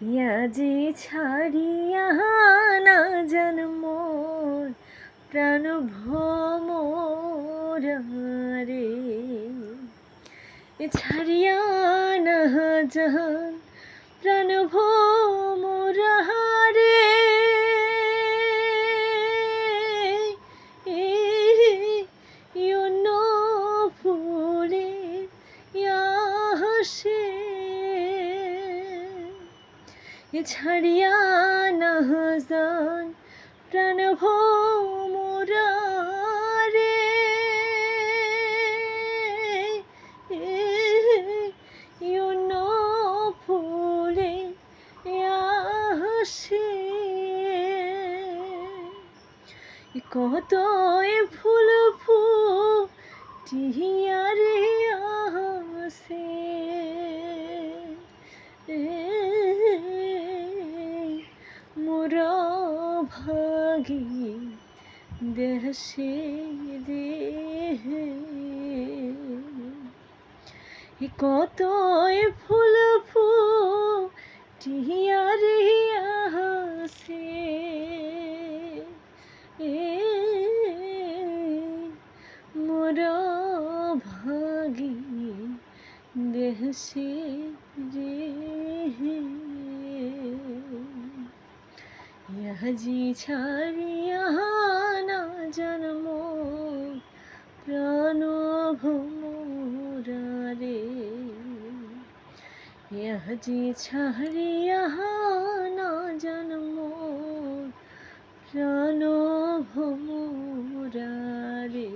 ইয়াজি ছাড়িয়া না জান মোর প্রাণ রে ছাড়িয়া না জান প্রাণ ভোমরে ইয়নো ছাড়িয়া না যান। প্রাণ ভোমরারে ইয়ন ফুলে আসে। কত ফুল ফুটিয়ারে ভাগি দেশে রে কত ফুল ফুটিয়ারে আসে মোর ভাগি দেশে রে হাজি ছাড়িয়া না জন্ম প্রাণ ভোমরারে হাজি ছাড়িয়া না জন্ম প্রাণ ভোমরারে